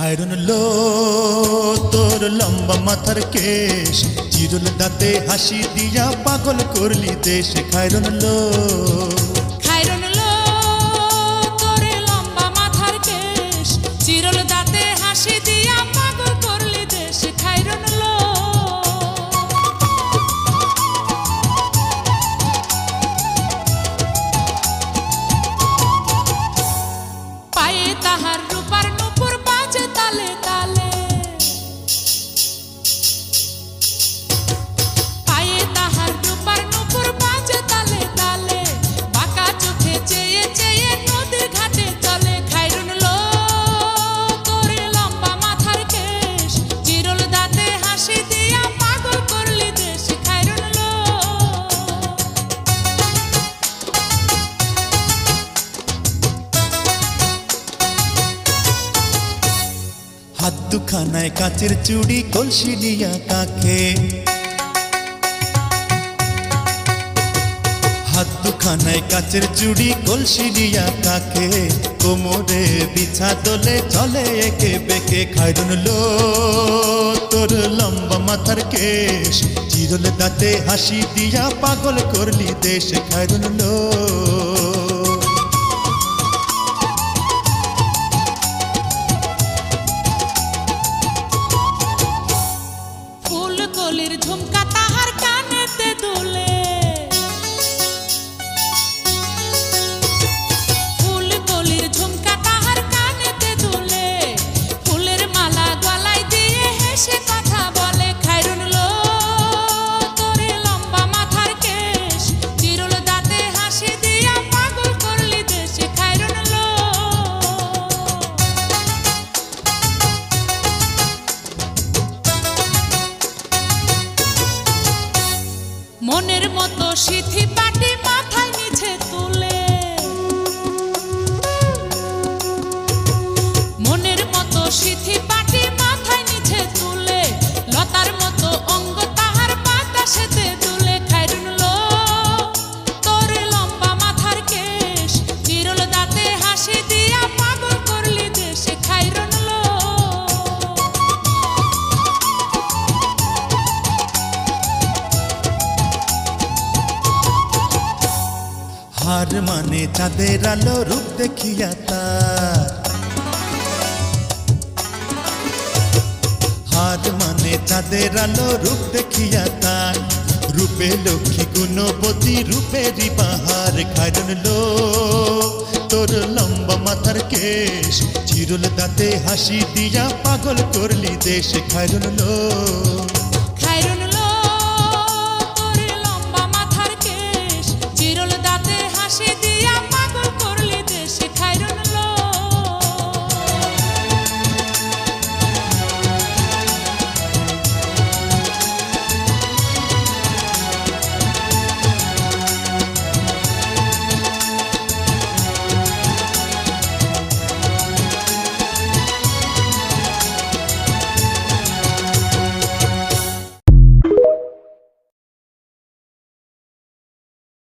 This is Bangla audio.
খায়রন লো, তোর লম্বা মাথার কেশ। চিরুল দাঁতে হাসি দিয়া পাগল করলি দেশ। খায়রন লো দুখানায় কাচের চুড়ি কলসি নিয়া কাকে হাত দুখানায় কাচের চুড়ি কলসি নিয়া কাকে কোমরে বিছা দোলে চলে একে বেকে। খাইরুন লো তোর লম্বা মাথার কেশ। চিরল দাঁতে হাসি দিয়া পাগল করলি দেশ। খাইরুন লো কলির ঝুমকা তাহার কানেতে দুলে। সিথি পাটি মাথায় তুলে। মনের মতো সিথি হার মানে চাঁদের আলো, রূপ দেখিয়া তার। হার মানে চাঁদের আলো, রূপ দেখিয়া তার। রূপে লক্ষ্মী গুণবতী রূপেরই বাহার খাইরন লো। তোর লম্বা মাথার কেশ, চিরল দাঁতে হাসি দিয়া পাগল করলি দেশ খাইরন লো।